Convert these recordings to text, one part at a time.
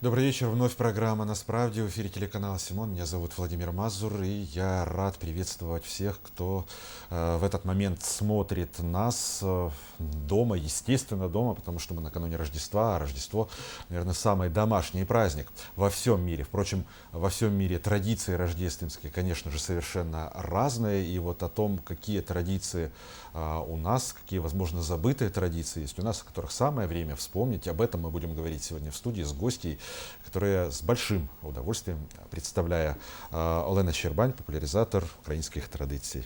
Добрый вечер. Вновь программа «На справде» в эфире телеканала «Симон». Меня зовут Владимир Мазур, и я рад приветствовать всех, кто э, в этот момент смотрит нас э, дома, естественно, дома, потому что мы накануне Рождества, а Рождество, наверное, самый домашний праздник во всем мире. Впрочем, во всем мире традиции рождественские, конечно же, совершенно разные, и вот о том, какие традиции а, у нас, какие, возможно, забытые традиции есть у нас, о которых самое время вспомнить. Об этом мы будем говорить сегодня в студии с гостей, которые с большим удовольствием представляя Олена Щербань, популяризатор українських традицій.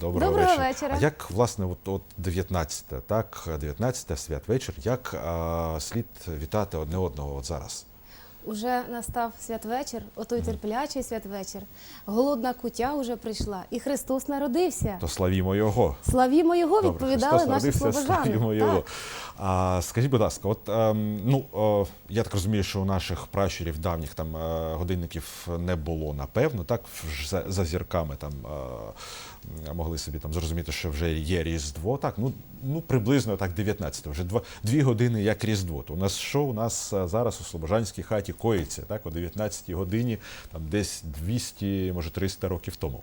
Доброго, Доброго вечора. вечора. А як, власне, от, от 19, так, 19 святвечір, як а, слід вітати одне одного от зараз? Уже настав святвечір, отой терплячий святвечір. Голодна кутя вже прийшла, і Христос народився. То славімо його. Славімо Його, Добре, відповідали Христос наші народився, славімо його. Так. А, скажіть, будь ласка, от ем, ну о, я так розумію, що у наших пращурів давніх там е, годинників не було, напевно, так за, за зірками там е, могли собі там зрозуміти, що вже є Різдво. Так, ну ну приблизно так 19, вже два дві години як Різдво. То у нас що у нас зараз у Слобожанській хаті коїться, так, о 19 годині, там десь 200, може 300 років тому.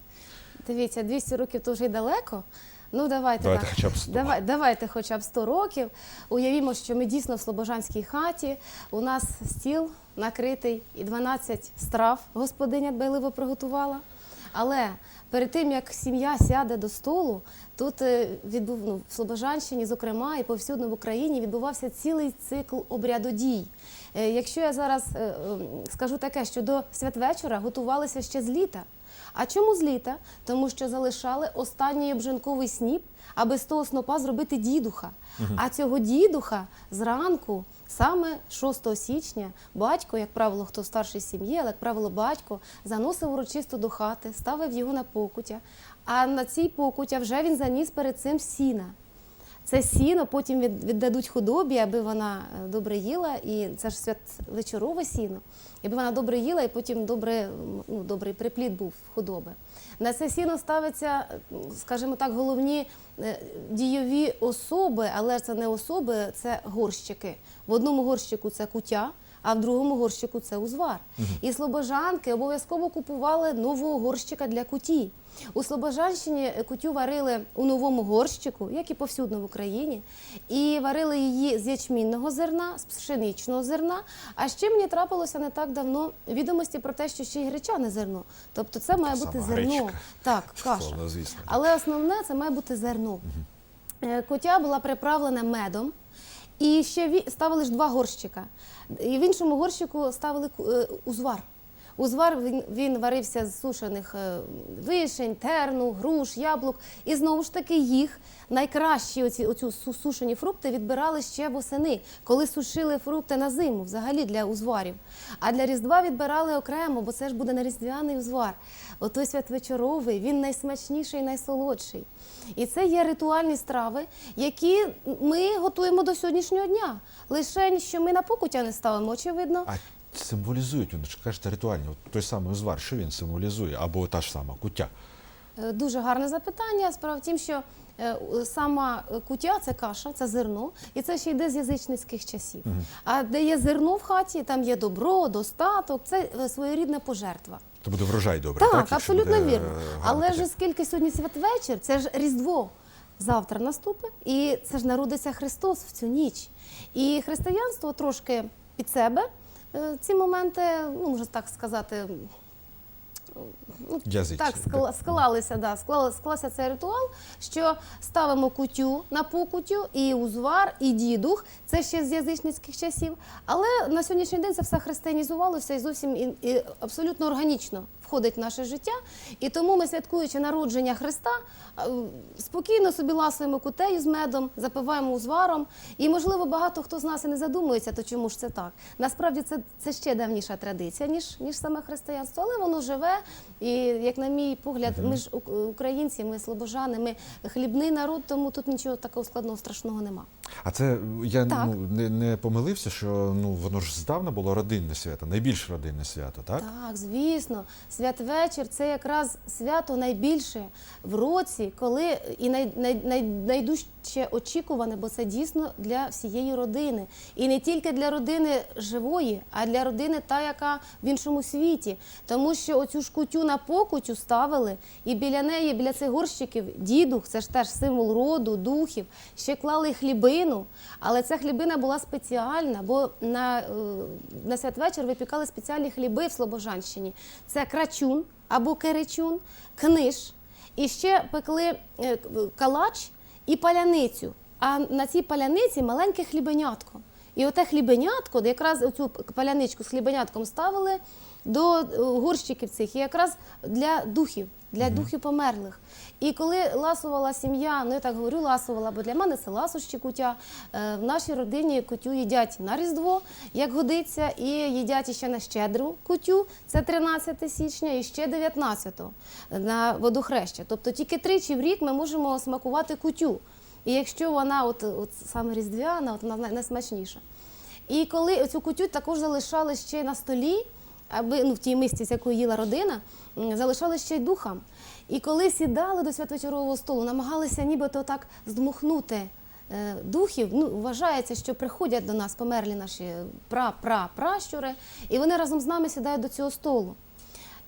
Дивіться, 200 років то вже й далеко. Ну, давайте, Давайте так. хоча б 100. Давай, давайте хоча б 100 років. Уявімо, що ми дійсно в Слобожанській хаті. У нас стіл накритий і 12 страв господиня дбайливо приготувала. Але перед тим, як сім'я сяде до столу, тут е, відбув, ну, в Слобожанщині, зокрема, і повсюдно в Україні відбувався цілий цикл обрядодій. дій. Якщо я зараз е, е, скажу таке, що до святвечора готувалися ще з літа. А чому з літа? Тому що залишали останній обжинковий сніп, аби з того снопа зробити дідуха. А цього дідуха зранку, саме 6 січня, батько, як правило, хто старший сім'ї, але як правило, батько заносив урочисто до хати, ставив його на покуття. А на цій покуття вже він заніс перед цим сіна. Це сіно потім віддадуть худобі, аби вона е, добре їла, і це ж святвечорове сіно, аби вона добре їла, і потім добре, ну, добрий приплід був худоби. На це сіно ставиться, скажімо так, головні е, дійові особи, але це не особи, це горщики. В одному горщику це кутя, а в другому горщику це узвар. І слобожанки обов'язково купували нового горщика для куті. У Слобожанщині кутю варили у новому горщику, як і повсюдно в Україні, і варили її з ячмінного зерна, з пшеничного зерна. А ще мені трапилося не так давно відомості про те, що ще й гречане зерно. Тобто це має Та бути зерно. гречка. Так, каша. Словно, звісно. Але основне це має бути зерно. Е, Кутя була приправлена медом. І ще ставили ж два горщика. І в іншому горщику ставили е, узвар. Узвар він, він варився з сушених е, вишень, терну, груш, яблук. І знову ж таки їх найкращі оці, су- сушені фрукти відбирали ще восени, коли сушили фрукти на зиму, взагалі для узварів. А для Різдва відбирали окремо, бо це ж буде на різдвяний узвар. Отой святвечоровий, він найсмачніший, найсолодший. І це є ритуальні страви, які ми готуємо до сьогоднішнього дня. Лише що ми на покуття не ставимо, очевидно. А символізують, ви ж кажете, ритуальні. От той самий узвар, що він символізує? Або та ж сама куття. Е, Дуже гарне запитання. Справа в тім, що е, сама е, кутя це каша, це зерно, і це ще йде з язичницьких часів. А де є зерно в хаті, там є добро, достаток, це своєрідна пожертва. То буде врожай добре. Так, Так, абсолютно буде, вірно. Але ж оскільки сьогодні святвечір, це ж Різдво. Завтра наступить, і це ж народиться Христос в цю ніч. І християнство трошки під себе ці моменти, ну можна так сказати, ну, так скла, склалися, да, склали, склався цей ритуал, що ставимо кутю на покутю, і узвар, і дідух. Це ще з язичницьких часів. Але на сьогоднішній день це все християнізувалося і зовсім і, і абсолютно органічно входить в наше життя. І тому ми, святкуючи народження Христа, е, спокійно собі ласуємо кутею з медом, запиваємо узваром. І, можливо, багато хто з нас і не задумується, то чому ж це так. Насправді це, це ще давніша традиція, ніж, ніж саме християнство, але воно живе. І, як на мій погляд, ми ж українці, ми слобожани, ми хлібний народ, тому тут нічого такого складного страшного нема. А це я Так. ну, не, не помилився, що ну воно ж здавна було родинне свято, найбільш родинне свято, так? Так, звісно, святвечір це якраз свято найбільше в році, коли і най, най, най, найдужче очікуване, бо це дійсно для всієї родини. І не тільки для родини живої, а для родини та, яка в іншому світі. Тому що оцю ж кутю на покутю ставили, і біля неї, біля цих горщиків, дідух, це ж теж символ роду, духів, ще клали хлібину, але ця хлібина була спеціальна, бо на, е, на святвечір випікали спеціальні хліби в Слобожанщині. Це крачун або керечун, книж. І ще пекли е, калач і паляницю. А на цій паляниці маленьке хлібенятко. І оте хлібенятко, де якраз оцю паляничку з хлібенятком ставили до е, горщиків цих, і якраз для духів, для духів померлих. І коли ласувала сім'я, ну я так говорю, ласувала, бо для мене це ласощі кутя. е, В нашій родині кутю їдять на Різдво, як годиться, і їдять іще на щедру кутю, це 13 січня, і ще 19 на водохреща. Тобто тільки тричі в рік ми можемо смакувати кутю. І якщо вона, от, от саме різдвяна, от вона найсмачніша. І коли цю кутю також залишали ще й на столі, аби ну в тій мисці, з якої їла родина, залишали ще й духам. І коли сідали до святвечорового столу, намагалися нібито так здмухнути е, духів. Ну, вважається, що приходять до нас померлі наші пра-пра-пращури, і вони разом з нами сідають до цього столу.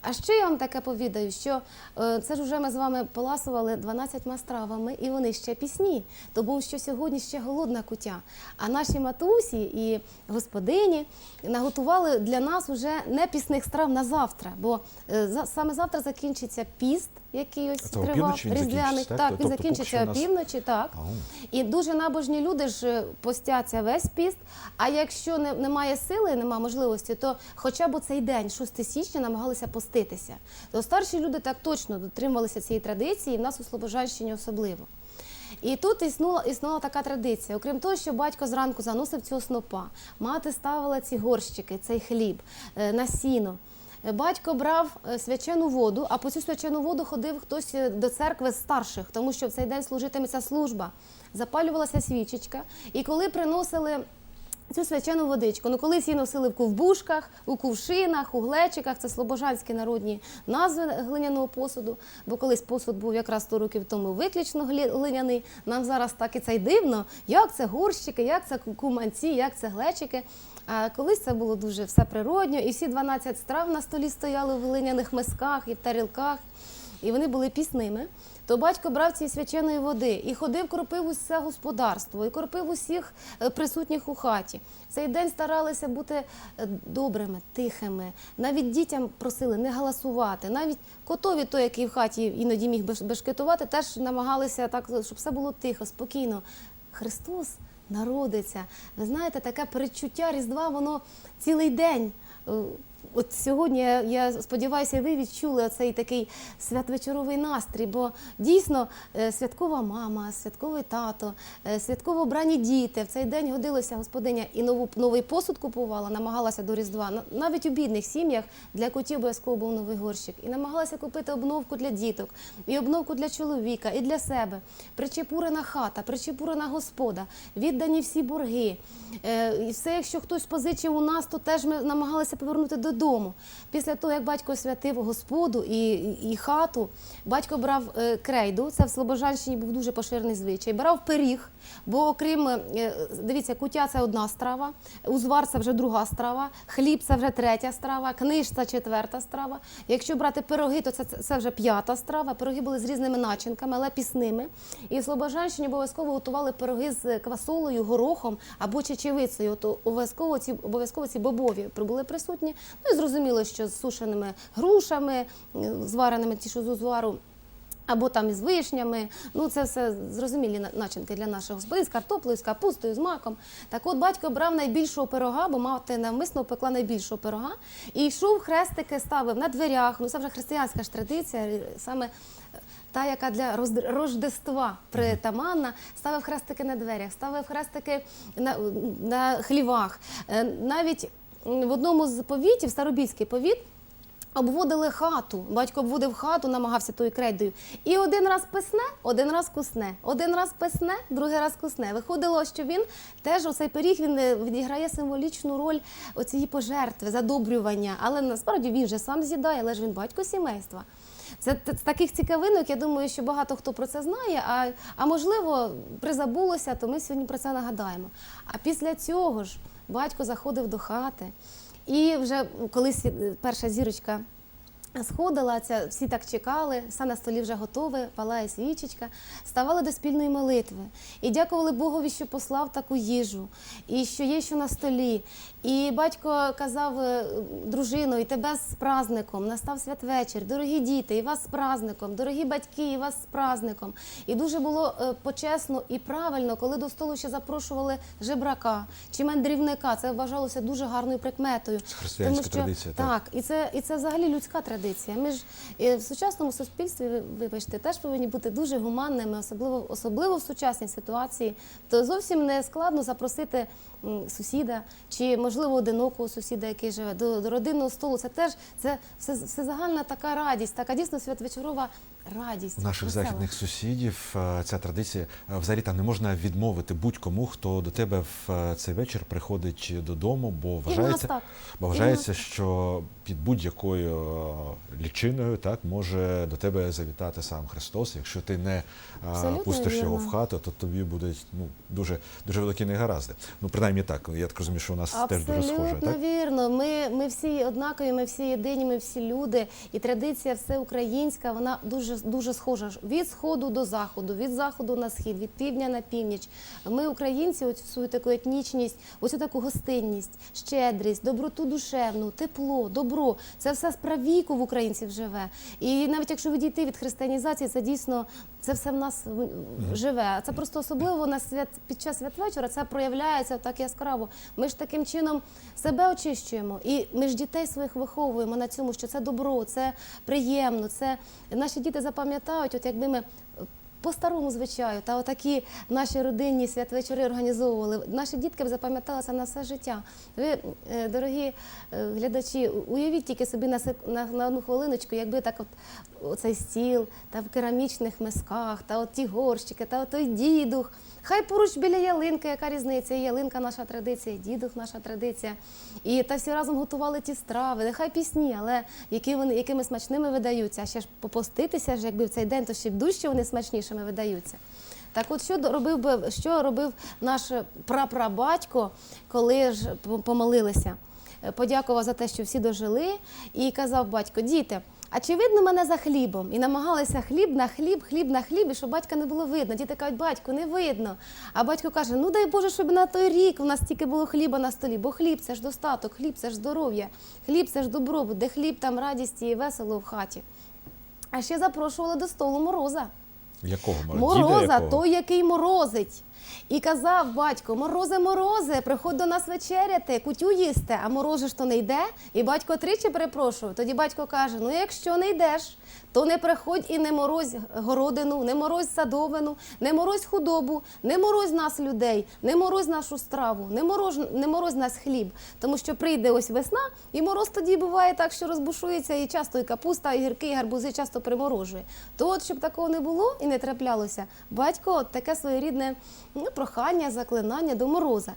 А ще я вам таке повідаю, що е, це ж вже ми з вами поласували 12 стравами, і вони ще пісні. То був що сьогодні ще голодна кутя. А наші матусі і господині наготували для нас вже не пісних страв на завтра, бо е, саме завтра закінчиться піст, який ось Це тривав, різдвяний. так? Так, Тобто він поки закінчиться опівночі, так. Ау. І дуже набожні люди ж е, постяться весь піст. А якщо не, немає сили, немає можливості, то хоча б цей день, 6 січня, намагалися поститися. То старші люди так точно дотримувалися цієї традиції, і в нас у Слобожанщині особливо. І тут існувала, існувала така традиція. Окрім того, що батько зранку заносив цього снопа, мати ставила ці горщики, цей хліб е, на сіно. Батько брав е, свячену воду, а по цю свячену воду ходив хтось е, до церкви старших, тому що в цей день служитиметься служба. Запалювалася свічечка, і коли приносили цю свячену водичку, ну колись її носили в ковбушках, у кувшинах, у глечиках, це слобожанські народні назви глиняного посуду, бо колись посуд був якраз 100 років тому виключно глиняний. Нам зараз так і це й дивно, як це горщики, як це куманці, як це глечики. А колись це було дуже все природньо, і всі 12 страв на столі стояли в глиняних мисках і в тарілках, і вони були пісними. То батько брав цієї свяченої води і ходив, кропив усе господарство, і кропив усіх е, присутніх у хаті. Цей день старалися бути е, добрими, тихими. Навіть дітям просили не галасувати. Навіть котові, той, який в хаті іноді міг бешкетувати, теж намагалися так, щоб все було тихо, спокійно. Христос народиться. Ви знаєте, таке передчуття Різдва, воно цілий день. От сьогодні я, сподіваюся, ви відчули цей такий святвечоровий настрій, бо дійсно е, святкова мама, святковий тато, е, святково обрані діти. В цей день годилося господиня і нову, новий посуд купувала, намагалася до Різдва. Навіть у бідних сім'ях для котів обов'язково був новий горщик. І намагалася купити обновку для діток, і обновку для чоловіка, і для себе. Причепурена хата, причепурена господа, віддані всі борги. Е, І все, якщо хтось позичив у нас, то теж ми намагалися повернути додому. Після того, як батько святив господу і, і, хату, батько брав е, крейду, це в Слобожанщині був дуже поширений звичай, брав пиріг, бо окрім, е, дивіться, кутя це одна страва, узвар це вже друга страва, хліб це вже третя страва, книж це четверта страва. Якщо брати пироги, то це, це вже п'ята страва. Пироги були з різними начинками, але пісними. І в Слобожанщині обов'язково готували пироги з квасолою, горохом або чечевицею. То обов'язково ці обов'язково ці бобові були присутні. Ну і зрозуміло, що з сушеними грушами, е, звареними ті, що з узвару. Або там із вишнями, ну це все зрозумілі начинки для наших господин, з картоплею, з капустою, з маком. Так от батько брав найбільшого пирога, бо мати навмисно пекла найбільшого пирога, і йшов хрестики, ставив на дверях. Ну це вже християнська ж традиція, е, саме е, та, яка для Рождества притаманна, ставив хрестики на дверях, ставив хрестики на, на хлівах. Навіть в одному з повітів, Старобільський повіт, Обводили хату, батько обводив хату, намагався тою крейдою. І один раз писне, один раз кусне, один раз писне, другий раз кусне. Виходило, що він теж у цей пиріг він е, відіграє символічну роль оцієї пожертви, задобрювання. Але насправді він же сам з'їдає, але ж він батько сімейства. Це таких цікавинок, я думаю, що багато хто про це знає, а, а можливо, призабулося, то ми сьогодні про це нагадаємо. А після цього ж батько заходив до хати, і вже колись перша зірочка сходила, ця, всі так чекали, все на столі вже готове, палає свічечка, ставали до спільної молитви. І дякували Богові, що послав таку їжу, і що є що на столі. І батько казав е, дружину, і тебе з праздником, настав святвечір, дорогі діти, і вас з праздником, дорогі батьки, і вас з праздником. І дуже було е, почесно і правильно, коли до столу ще запрошували жебрака чи мандрівника. Це вважалося дуже гарною прикметою. Це християнська традиція, так. Так, і це, і це взагалі людська традиція. Ми ж е, в сучасному суспільстві, ви- вибачте, теж повинні бути дуже гуманними, особливо, особливо в сучасній ситуації. То зовсім не складно запросити сусіда чи, можливо, одинокого сусіда, який живе до, до родинного столу. Це теж це все, загальна така радість, така дійсно святвечорова радість. У наших весела. західних сусідів е, ця традиція е, взагалі там не можна відмовити будь-кому, хто до тебе в е, цей вечір приходить додому, бо вважається, бо вважається, що під будь-якою лічиною так може до тебе завітати сам Христос. Якщо ти не Абсолютно пустиш його в хату, то тобі будуть ну дуже дуже великі негаразди. Ну принаймні так. Я так розумію, що у нас теж дуже схоже. Абсолютно вірно. Ми, ми всі однакові, ми всі єдині, ми всі люди. І традиція всеукраїнська, вона дуже, дуже схожа від сходу до заходу, від заходу на схід, від півдня на північ. Ми, українці, оцю свою таку етнічність, оцю таку гостинність, щедрість, доброту душевну, тепло, добро. Це все з правіку в українців живе. І навіть якщо відійти від християнізації, це дійсно це все в нас живе. А це просто особливо на свят під час святвечора це проявляється так яскраво. Ми ж таким чином себе очищуємо, і ми ж дітей своїх виховуємо на цьому, що це добро, це приємно. Це наші діти запам'ятають, от якби ми. По старому звичаю, та отакі наші родинні святвечори організовували. Наші дітки б запам'яталися на все життя. Ви, е, дорогі е, глядачі, уявіть тільки собі на, на, на одну хвилиночку, якби так от оцей стіл, та в керамічних мисках, та от ті горщики, та той дідух. Хай поруч біля ялинки, яка різниця? І ялинка наша традиція, і дідух наша традиція. І та всі разом готували ті страви. Нехай пісні, але які вони, якими смачними видаються. А ще ж попоститися ж, якби в цей день, то ще дужче вони смачнішими видаються. Так от що робив би, що робив наш прапрабатько, коли ж помолилися? Е, Подякував за те, що всі дожили, і казав батько, діти. А чи видно мене за хлібом? І намагалися хліб на хліб, хліб на хліб, і щоб батька не було видно. Діти кажуть, батько, не видно. А батько каже: ну дай Боже, щоб на той рік у нас тільки було хліба на столі, бо хліб це ж достаток, хліб це ж здоров'я, хліб це ж добробут, де хліб, там радість і весело в хаті. А ще запрошували до столу мороза. Якого мороза? Мороза, той, який морозить. І казав батько: морозе, морозе, приходь до нас вечеряти, кутю їсти, а морози ж то не йде. І батько тричі перепрошував. Тоді батько каже: ну якщо не йдеш, то не приходь і не морозь городину, не морозь садовину, не морозь худобу, не морозь нас людей, не морозь нашу страву, не морозь, не морозь нас хліб. Тому що прийде ось весна, і мороз тоді буває так, що розбушується, і часто і капуста, і гірки, і гарбузи часто приморожує. То от, щоб такого не було і не траплялося, батько таке своєрідне ну, прохання, заклинання до мороза.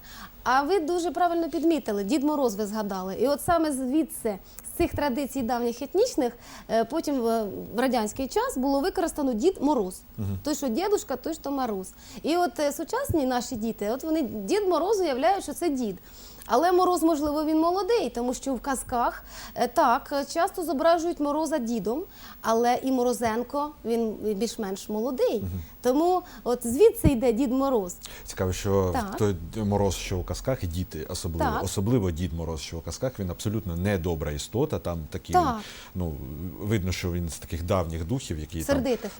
А ви дуже правильно підмітили, Дід Мороз ви згадали. І от саме звідси, з цих традицій давніх етнічних, е, потім е, в радянський час було використано Дід Мороз. Той, що дідушка, той, що Мороз. І от е, сучасні наші діти, от вони Дід Мороз уявляють, що це дід. Але мороз, можливо, він молодий, тому що в казках е, так е, часто зображують мороза дідом, але і Морозенко він більш-менш молодий. Тому от звідси йде Дід Мороз. Цікаво, що Так. той мороз, що у казках, і діти особливо, Так. особливо дід Мороз, що у казках, він абсолютно не добра істота. Там такі, Так. ну видно, що він з таких давніх духів, які Сердитих,